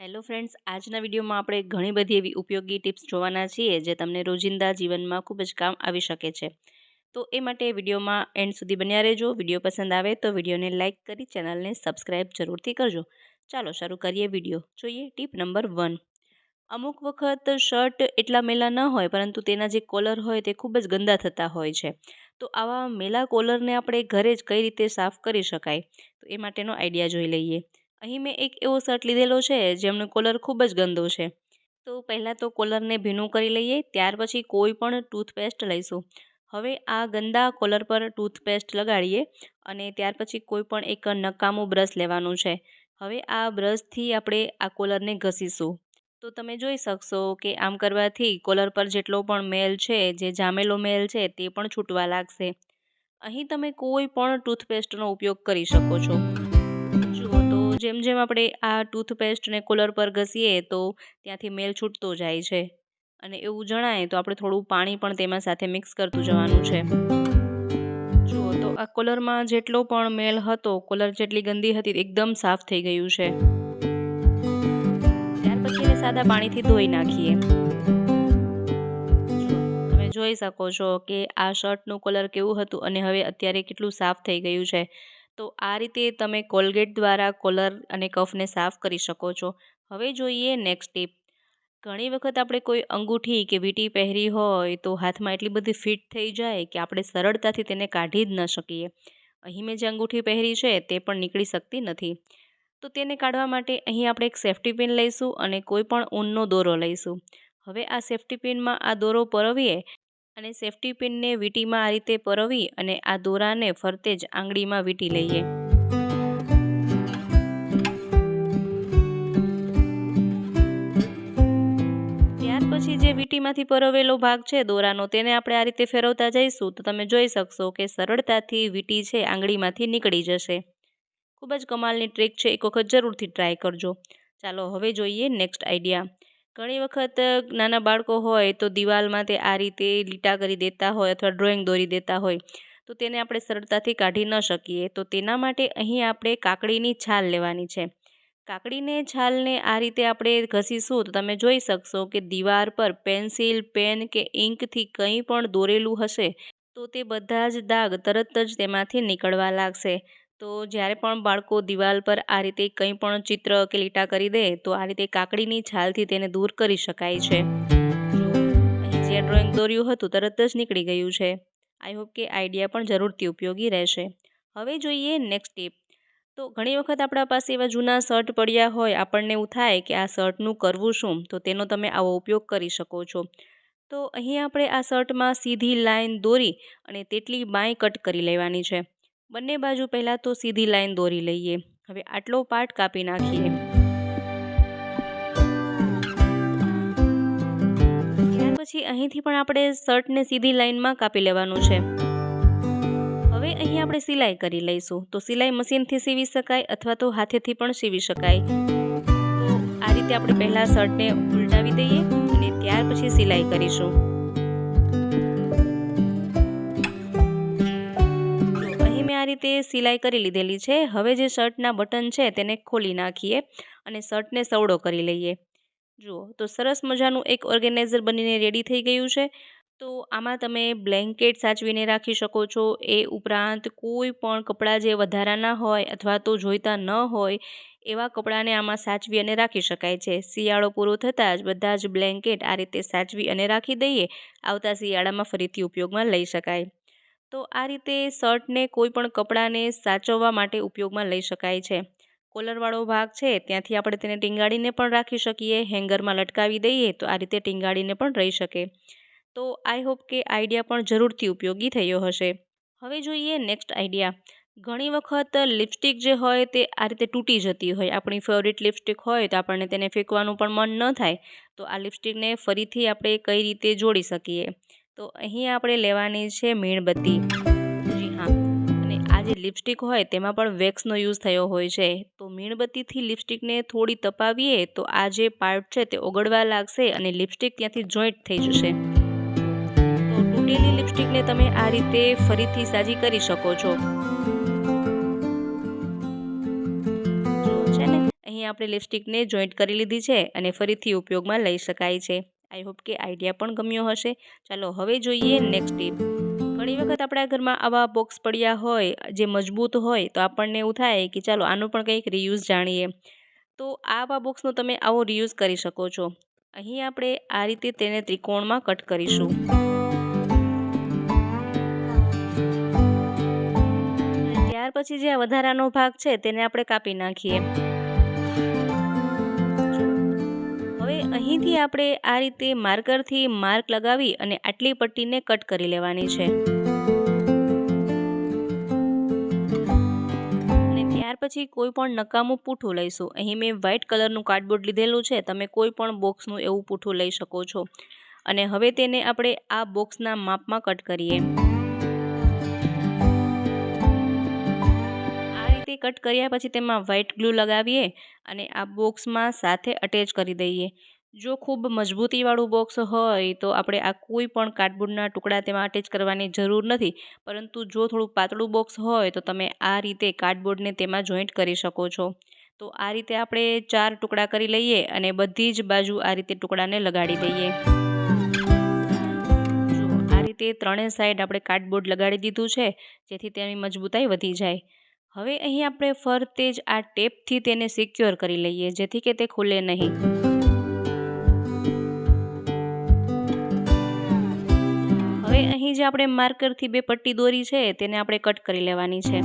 Hello friends આજના વિડીયોમાં આપણે ઘણી બધી એવી ઉપયોગી ટિપ્સ જોવાના છીએ જે તમને રોજિંદા જીવનમાં ખૂબ જ કામ આવી શકે છે. તો એ માટે વિડીયોમાં એન્ડ સુધી બન્યા રહેજો. વીડિયો પસંદ આવે તો વિડીયોને લાઇક કરી ચેનલને સબસ્ક્રાઈબ જરૂરથી કરજો. ચાલો શરૂ કરીએ વીડિયો. જોઈએ ટીપ નંબર વન અમુક વખત શર્ટ એટલા મેલા ન હોય પરંતુ તેના જે કોલર હોય તે ખૂબ જ ગંદા થતા હોય છે. તો આવા મેલા કોલરને આપણે ઘરે જ કઈ રીતે સાફ કરી શકાય? તો એ માટેનો આઈડિયા જોઈ લઈએ. અહીં મેં એક એવો શર્ટ લીધેલો છે, જેમનો કોલર ખૂબ જ ગંદો છે. તો પહેલાં તો કોલરને ભીનું કરી લઈએ, ત્યાર પછી કોઈ પણ ટૂથપેસ્ટ લઈશું. હવે આ ગંદા કોલર પર ટૂથપેસ્ટ લગાડીએ અને ત્યાર પછી કોઈ પણ એક નકામું બ્રશ લેવાનું છે. હવે આ બ્રશથી આપણે આ કોલરને ઘસીશું. તો તમે જોઈ શકશો કે આમ કરવાથી કોલર પર જેટલો પણ મેલ છે, જે જામેલો મેલ છે, તે પણ છૂટવા લાગશે. અહીં તમે કોઈ પણ ટૂથપેસ્ટનો ઉપયોગ કરી શકો છો. જેમ જેમ આપણે આ ટૂથપેસ્ટને કોલર પર ઘસીએ તો ત્યાંથી મેલ છૂટતો જાય છે. અને એવું જણાય તો આપણે થોડું પાણી પણ તેમાં સાથે મિક્સ કરતું જવાનું છે. જુઓ, તો આ કોલરમાં જેટલો પણ મેલ હતો, કોલર જેટલી ગંદી હતી, એકદમ સાફ થઈ ગયું છે. ત્યાર પછી એને સાદા પાણીથી ધોઈ નાખીએ. તમે જોઈ શકો છો કે આ શર્ટનું કલર કેવું હતું અને હવે અત્યારે કેટલું સાફ થઈ ગયું છે. તો આ રીતે તમે કોલગેટ દ્વારા કોલર અને કફને સાફ કરી શકો છો. હવે જોઈએ નેક્સ્ટ ટીપ. ઘણી વખત આપણે કોઈ અંગૂઠી કે વીંટી પહેરી હોય તો હાથમાં એટલી બધી ફિટ થઈ જાય કે આપણે સરળતાથી તેને કાઢી જ ન શકીએ. અહીં મેં જે અંગૂઠી પહેરી છે તે પણ નીકળી શકતી નથી. તો તેને કાઢવા માટે અહીં આપણે એક સેફ્ટી પિન લઈશું અને કોઈ પણ ઊનનો દોરો લઈશું. હવે આ સેફ્ટી પિનમાં આ દોરો પરવીએ અને સેફ્ટી પિનને વીંટીમાં આ રીતે પરવી અને આ દોરાને ફરતે જ આંગળીમાં વીંટી લઈએ. ત્યાર પછી જે વીંટીમાંથી પરવેલો ભાગ છે દોરાનો, તેને આપણે આ રીતે ફેરવતા જઈશું તો તમે જોઈ શકશો કે સરળતાથી વીંટી છે આંગળીમાંથી નીકળી જશે. ખૂબ જ કમાલની ટ્રીક છે, એક વખત જરૂરથી ટ્રાય કરજો. ચાલો, હવે જોઈએ નેક્સ્ટ આઈડિયા. ઘણી વખત નાના બાળકો હોય તો દિવાલમાં તે આ રીતે લીટા કરી દેતા હોય અથવા ડ્રોઈંગ દોરી દેતા હોય, તો તેને આપણે સરળતાથી કાઢી ન શકીએ. તો તેના માટે અહીં આપણે કાકડીની છાલ લેવાની છે. કાકડીને છાલને આ રીતે આપણે ઘસીશું તો તમે જોઈ શકશો કે દીવાર પર પેન્સિલ, પેન કે ઇંકથી કંઈ પણ દોરેલું હશે તો તે બધા જ દાગ તરત જ તેમાંથી નીકળવા લાગશે. તો જ્યારે પણ બાળકો દિવાલ પર આ રીતે કંઈ પણ ચિત્ર કે લીટા કરી દે, તો આ રીતે કાકડીની છાલથી તેને દૂર કરી શકાય છે. જે ડ્રોઈંગ દોર્યું હતું, તરત જ નીકળી ગયું છે. આઈ હોપ કે આઈડિયા પણ જરૂરથી ઉપયોગી રહેશે. હવે જોઈએ નેક્સ્ટ ટીપ તો ઘણી વખત આપણા પાસે એવા જૂના શર્ટ પડ્યા હોય, આપણને એવું થાય કે આ શર્ટનું કરવું શું? તો તેનો તમે આવો ઉપયોગ કરી શકો છો. તો અહીં આપણે આ શર્ટમાં સીધી લાઈન દોરી અને તેટલી બાંય કટ કરી લેવાની છે. બંને બાજુ પહેલાં તો સીધી લાઈન દોરી લઈએ. હવે આટલો પાર્ટ કાપી નાખીએ. ત્યાર પછી અહીંથી પણ આપણે શર્ટને સીધી લાઈનમાં કાપી લેવાનું છે. હવે અહીં આપણે સિલાઈ કરી લઈશું. તો સિલાઈ મશીનથી સીવી શકાય અથવા તો હાથેથી પણ સીવી શકાય. આ રીતે આપણે પહેલાં શર્ટને ઉલટાવી દઈએ અને ત્યાર પછી સિલાઈ કરીશું. રીતે સિલાઈ કરી લીધેલી છે. હવે જે શર્ટના બટન છે તેને ખોલી નાખીએ અને શર્ટને સવડો કરી લઈએ. જુઓ, તો સરસ મજાનું એક ઓર્ગેનાઇઝર બનીને રેડી થઈ ગયું છે. તો આમાં તમે બ્લેન્કેટ સાચવીને રાખી શકો છો. એ ઉપરાંત કોઈ પણ કપડાં જે વધારાના હોય અથવા તો જોઈતા ન હોય, એવા કપડાંને આમાં સાચવી અને રાખી શકાય છે. શિયાળો પૂરો થતાં જ બધા જ બ્લેન્કેટ આ રીતે સાચવી અને રાખી દઈએ. આવતા શિયાળામાં ફરીથી ઉપયોગમાં લઈ શકાય. તો આ રીતે શર્ટને કોઈ પણ કપડાને સાચવવા માટે ઉપયોગમાં લઈ શકાય છે. કોલરવાળો ભાગ છે, ત્યાંથી આપણે તેને ટીંગાડીને પણ રાખી શકીએ. હેંગરમાં લટકાવી દઈએ તો આ રીતે ટીંગાડીને પણ રહી શકે. તો આઈ હોપ કે આઈડિયા પણ જરૂરથી ઉપયોગી થયો હશે. હવે જોઈએ નેક્સ્ટ આઈડિયા. ઘણી વખત લિપસ્ટિક જે હોય તે આ રીતે તૂટી જતી હોય. આપણી ફેવરિટ લિપસ્ટિક હોય તો આપણને તેને ફેંકવાનું પણ મન ન થાય. તો આ લિપસ્ટિકને ફરીથી આપણે કઈ રીતે જોડી શકીએ? તો અહીં આપણે લેવાની છે મીણબત્તી. જી હા. અને આ જે લિપસ્ટિક હોય તેમાં પણ વેક્સનો યુઝ થયો હોય છે. તો મીણબત્તીથી લિપસ્ટિકને થોડી તપાવીએ તો આ જે પાર્ટ છે તે ઓગળવા લાગશે અને લિપસ્ટિક ત્યાંથી જોઈન્ટ થઈ જશે. તો તૂટેલી લિપસ્ટિકને તમે આ રીતે ફરીથી સાજી કરી શકો છો. અહીં આપણે લિપસ્ટિકને જોઈન્ટ કરી લીધી છે અને ફરીથી ઉપયોગમાં લઈ શકાય છે. આઈ હોપ કે આઈડિયા પણ ગમ્યો હશે. ચાલો, હવે જોઈએ નેક્સ્ટ ટીપ ઘણી વખત આપણા ઘરમાં આવા બોક્સ પડ્યા હોય, જે મજબૂત હોય, તો આપણને એવું થાય કે ચાલો, આનો પણ કંઈક રિયુઝ જાણીએ. તો આવા બોક્સનો તમે આવો રિયુઝ કરી શકો છો. અહીં આપણે આ રીતે તેને ત્રિકોણમાં કટ કરીશું. ત્યાર પછી જે વધારાનો ભાગ છે, તેને આપણે કાપી નાખીએ. અહીંથી આપણે આ રીતે માર્કરથી માર્ક લગાવી અને આટલી પટ્ટીને કટ કરી લેવાની છે. ત્યાર પછી કોઈ પણ નકામું પૂઠું લઈશું. અહીં મેં વ્હાઇટ કલરનું કાર્ડબોર્ડ લીધેલું છે. તમે કોઈ પણ બોક્સનું એવું પૂઠું લઈ શકો છો. અને હવે તેને આપણે આ બોક્સના માપમાં કટ કરીએ. આ રીતે કટ કર્યા પછી તેમાં વ્હાઇટ ગ્લુ લગાવીએ અને આ બોક્સમાં સાથે અટેચ કરી દઈએ. જો ખૂબ મજબૂતીવાળું બોક્સ હોય તો આપણે આ કોઈ પણ કાર્ડબોર્ડના ટુકડા તેમાં અટેચ કરવાની જરૂર નથી. પરંતુ જો થોડું પાતળું બોક્સ હોય તો તમે આ રીતે કાર્ડબોર્ડને તેમાં જોઈન્ટ કરી શકો છો. તો આ રીતે આપણે ચાર ટુકડા કરી લઈએ અને બધી જ બાજુ આ રીતે ટુકડાને લગાડી દઈએ. આ રીતે ત્રણેય સાઈડ આપણે કાર્ડબોર્ડ લગાડી દીધું છે, જેથી તેની મજબૂતાઈ વધી જાય. હવે અહીં આપણે ફરતે જ આ ટેપથી તેને સિક્યોર કરી લઈએ, જેથી કે તે ખુલે નહીં. હવે અહીં જે આપણે માર્કરથી બે પટ્ટી દોરી છે તેને આપણે કટ કરી લેવાની છે.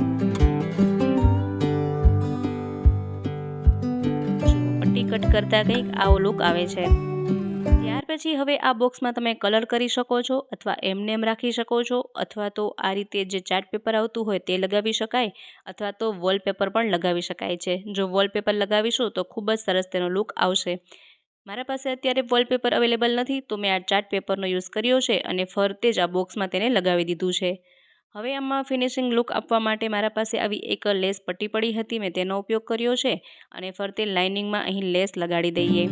પટ્ટી કટ કરતા કંઈક આવો લુક આવે છે. ત્યાર પછી હવે આ બોક્સમાં તમે કલર કરી શકો છો અથવા એમને એમ રાખી શકો છો અથવા તો આ રીતે જે ચાર્ટ પેપર આવતું હોય તે લગાવી શકાય અથવા તો વોલપેપર પણ લગાવી શકાય છે. જો વોલપેપર લગાવીશું તો ખૂબ જ સરસ તેનો લુક આવશે. મારા પાસે અત્યારે વોલપેપર અવેલેબલ નથી, તો મેં આ ચાર્ટ પેપરનો યુઝ કર્યો છે અને ફરતે જ આ બોક્સમાં તેને લગાવી દીધું છે. હવે આમાં ફિનિશિંગ લુક આપવા માટે મારા પાસે આવી એક લેસ પટ્ટી પડી હતી, મેં તેનો ઉપયોગ કર્યો છે અને ફરતે લાઇનિંગમાં અહીં લેસ લગાડી દઈએ.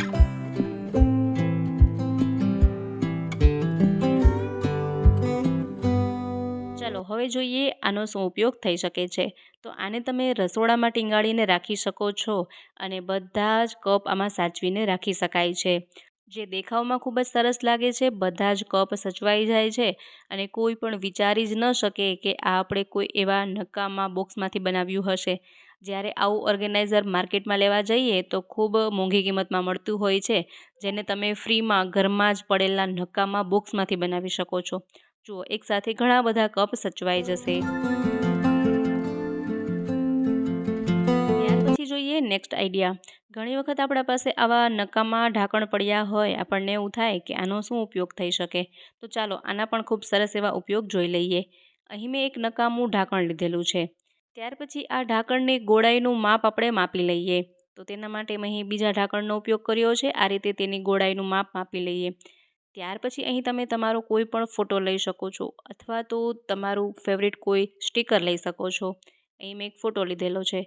ચાલો હવે જોઈએ આનો શું ઉપયોગ થઈ શકે છે. તો આને તમે રસોડામાં ટીંગાળીને રાખી શકો છો અને બધા જ કપ આમાં સાચવીને રાખી શકાય છે. જે દેખાવમાં ખૂબ જ સરસ લાગે છે બધા જ કપ સચવાઈ જાય છે અને કોઈ પણ વિચારી જ ન શકે કે આ આપણે કોઈ એવા નકામા બોક્સમાંથી બનાવ્યું હશે. જ્યારે આવું ઓર્ગેનાઇઝર માર્કેટમાં લેવા જઈએ તો ખૂબ મોંઘી કિંમતમાં મળતું હોય છે જેને તમે ફ્રીમાં ઘરમાં જ પડેલા નકામા બોક્સમાંથી બનાવી શકો છો. જુઓ એકસાથે ઘણા બધા કપ સચવાઈ જશે. પછી જોઈએ નેક્સ્ટ આઈડિયા ઘણી વખત આપણા પાસે આવા નકામા ઢાંકણ પડ્યા હોય, આપણને એવું થાય કે આનો શું ઉપયોગ થઈ શકે. તો ચાલો આના પણ ખૂબ સરસ એવા ઉપયોગ જોઈ લઈએ. અહીં મેં એક નકામું ઢાંકણ લીધેલું છે. ત્યાર પછી આ ઢાંકણની ગોળાઈનું માપ આપણે માપી લઈએ. તો તેના માટે મેં અહીં બીજા ઢાંકણનો ઉપયોગ કર્યો છે. આ રીતે તેની ગોળાઈનું માપ માપી લઈએ. ત્યાર પછી અહીં તમે તમારો કોઈ પણ ફોટો લઈ શકો છો અથવા તો તમારું ફેવરેટ કોઈ સ્ટીકર લઈ શકો છો. અહીં મેં એક ફોટો લીધેલો છે.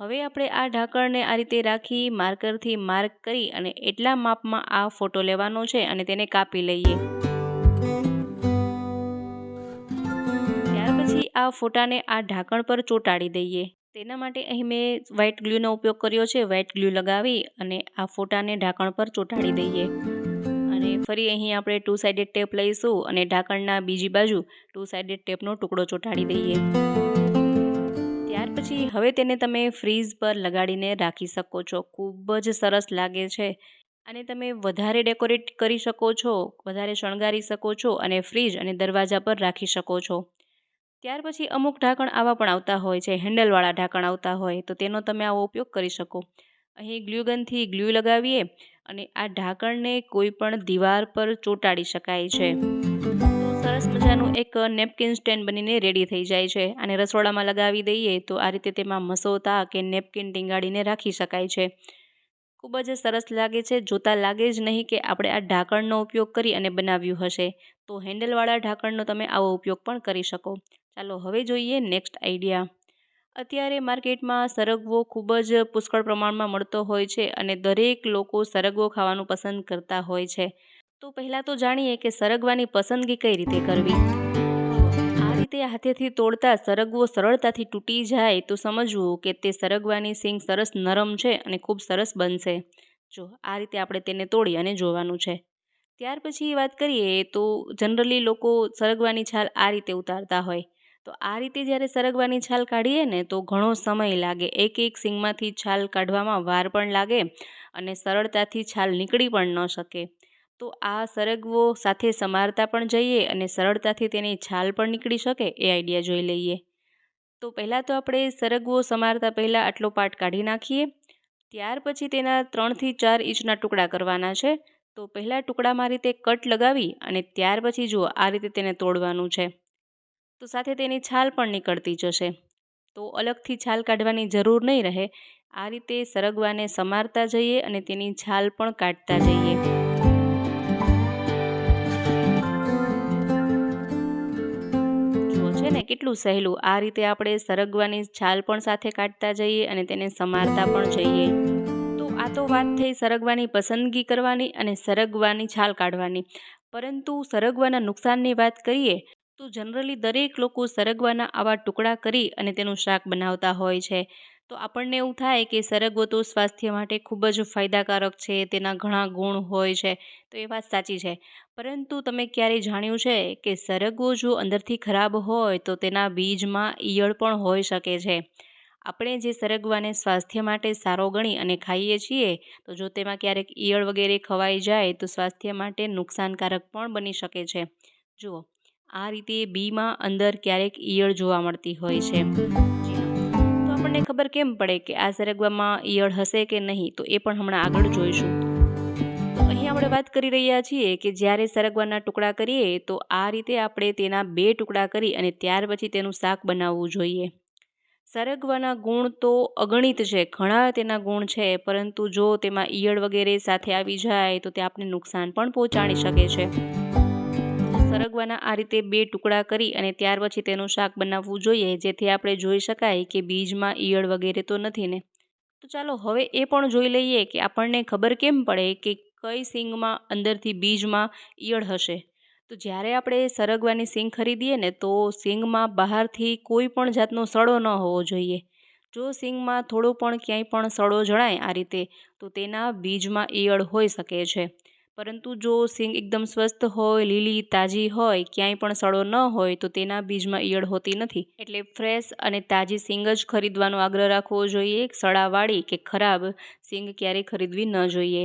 હવે આપણે આ ઢાંકણને આ રીતે રાખી માર્કરથી માર્ક કરી અને એટલા માપમાં આ ફોટો લેવાનો છે અને તેને કાપી લઈએ. ત્યાર પછી આ ફોટાને આ ઢાંકણ પર ચોંટાડી દઈએ. તેના માટે અહીં મેં વ્હાઇટ ગ્લુનો ઉપયોગ કર્યો છે. વ્હાઇટ ગ્લુ લગાવી અને આ ફોટાને ઢાંકણ પર ચોંટાડી દઈએ. અને ફરી અહીં આપણે ટુ સાઇડેડ ટેપ લઈશું અને ઢાંકણના બીજી બાજુ ટુ સાઇડેડ ટેપનો ટુકડો ચોંટાડી દઈએ. ત્યાર પછી હવે તેને તમે ફ્રીઝ પર લગાડીને રાખી શકો છો. ખૂબ જ સરસ લાગે છે. અને તમે વધારે ડેકોરેટ કરી શકો છો, વધારે શણગારી શકો છો અને ફ્રીજ અને દરવાજા પર રાખી શકો છો. ત્યાર પછી અમુક ઢાંકણ આવા પણ આવતા હોય છે હેન્ડલવાળા ઢાંકણ આવતા હોય, તો તેનો તમે આવો ઉપયોગ કરી શકો. અહીં ગ્લુગનથી ગ્લુ લગાવીએ અને આ ઢાંકણને કોઈ પણ દીવાર પર ચોંટાડી શકાય છે. સરસ મજાનું એક નેપકિન સ્ટેન્ડ બનીને રેડી થઈ જાય છે. અને રસોડામાં લગાવી દઈએ તો આ રીતે તેમાં મસોતા કે નેપકિન ટીંગાડીને રાખી શકાય છે. ખૂબ જ સરસ લાગે છે. જોતાં લાગે જ નહીં કે આપણે આ ઢાંકણનો ઉપયોગ કરી અને બનાવ્યું હશે. તો હેન્ડલવાળા ઢાંકણનો તમે આવો ઉપયોગ પણ કરી શકો. ચાલો હવે જોઈએ નેક્સ્ટ આઈડિયા. અત્યારે માર્કેટમાં સરગવો ખૂબ જ પુષ્કળ પ્રમાણમાં મળતો હોય છે અને દરેક લોકો સરગવો ખાવાનું પસંદ કરતા હોય છે. તો પહેલાં તો જાણીએ કે સરગવાની પસંદગી કઈ રીતે કરવી? આ રીતે હાથેથી તોડતા સરગવો સરળતાથી તૂટી જાય તો સમજવું કે તે સરગવાની સિંગ સરસ નરમ છે અને ખૂબ સરસ બનશે. જો, આ રીતે આપણે તેને તોડી અને જોવાનું છે. ત્યાર પછી વાત કરીએ તો જનરલી લોકો સરગવાની છાલ આ રીતે ઉતારતા હોય. તો આ રીતે જ્યારે સરગવાની છાલ કાઢીએ ને તો ઘણો સમય લાગે. એક એક સિંગમાંથી છાલ કાઢવામાં વાર પણ લાગે અને સરળતાથી છાલ નીકળી પણ ન શકે. તો આ સરગવો સાથે સમારતા પણ જઈએ અને સરળતાથી તેની છાલ પણ નીકળી શકે એ આઈડિયા જોઈ લઈએ. તો પહેલાં તો આપણે સરગવો સમારતા પહેલાં આટલો પાર્ટ કાઢી નાખીએ. ત્યાર પછી તેના ત્રણથી ચાર ઇંચના ટુકડા કરવાના છે. તો પહેલાં ટુકડામાં રીતે કટ લગાવી અને ત્યાર પછી જુઓ આ રીતે તેને તોડવાનું છે. તો સાથે તેની છાલ પણ નીકળતી જશે તો અલગથી છાલ કાઢવાની જરૂર નહીં રહે. આ રીતે સરગવાને સમારતા જઈએ અને તેની છાલ પણ કાઢતા જઈએ. જુઓ છે ને કેટલું સહેલું. આ રીતે આપણે સરગવાની છાલ પણ સાથે કાઢતા જઈએ અને તેને સમારતા પણ જઈએ. તો આ તો વાત થઈ સરગવાની પસંદગી કરવાની અને સરગવાની છાલ કાઢવાની. પરંતુ સરગવાના નુકસાનની વાત કરીએ તો જનરલી દરેક લોકો સરગવાના આવા ટુકડા કરી અને તેનું શાક બનાવતા હોય છે. તો આપણને એવું થાય કે સરગવો તો સ્વાસ્થ્ય માટે ખૂબ જ ફાયદાકારક છે, તેના ઘણા ગુણ હોય છે, તો એ વાત સાચી છે. પરંતુ તમે ક્યારેય જાણ્યું છે કે સરગવો જો અંદરથી ખરાબ હોય તો તેના બીજમાં ઈયળ પણ હોઈ શકે છે? આપણે જે સરગવાને સ્વાસ્થ્ય માટે સારો ગણી અને ખાઈએ છીએ, તો જો તેમાં ક્યારેક ઈયળ વગેરે ખવાઈ જાય તો સ્વાસ્થ્ય માટે નુકસાનકારક પણ બની શકે છે. જુઓ આ રીતે બીમાં અંદર ક્યારેક ઈયળ જોવા મળતી હોય છે. તો આપણને ખબર કેમ પડે કે આ સરગવામાં ઈયળ હશે કે નહીં? તો એ પણ હમણાં આગળ જોઈશું. તો અહીં આપણે વાત કરી રહ્યા છીએ કે જ્યારે સરગવાના ટુકડા કરીએ, તો આ રીતે આપણે તેના બે ટુકડા કરી અને ત્યાર પછી તેનું શાક બનાવવું જોઈએ. સરગવાના ગુણ તો અગણિત છે, ઘણા તેના ગુણ છે, પરંતુ જો તેમાં ઈયળ વગેરે સાથે આવી જાય, તો તે આપને નુકસાન પણ પહોંચાડી શકે છે. સરગવાના આ રીતે બે ટુકડા કરી અને ત્યાર પછી તેનું શાક બનાવવું જોઈએ, જેથી આપણે જોઈ શકાય કે બીજમાં ઈયળ વગેરે તો નથી ને. તો ચાલો હવે એ પણ જોઈ લઈએ કે આપણને ખબર કેમ પડે કે કઈ સિંગમાં અંદરથી બીજમાં ઈયળ હશે. તો જ્યારે આપણે સરગવાની સિંગ ખરીદીએ ને, તો સિંગમાં બહારથી કોઈ પણ જાતનો સડો ન હોવો જોઈએ. જો સિંગમાં થોડો પણ ક્યાંય પણ સડો જણાય આ રીતે, તો તેના બીજમાં ઈયળ હોઈ શકે છે. પરંતુ જો સિંગ એકદમ સ્વસ્થ હોય, લીલી, તાજી હોય, ક્યાંય પણ સડો ન હોય, તો તેના બીજમાં ઈયળ હોતી નથી. એટલે ફ્રેશ અને તાજી સિંગ જ ખરીદવાનો આગ્રહ રાખવો જોઈએ. સડાવાળી કે ખરાબ સિંગ ક્યારેય ખરીદવી ન જોઈએ.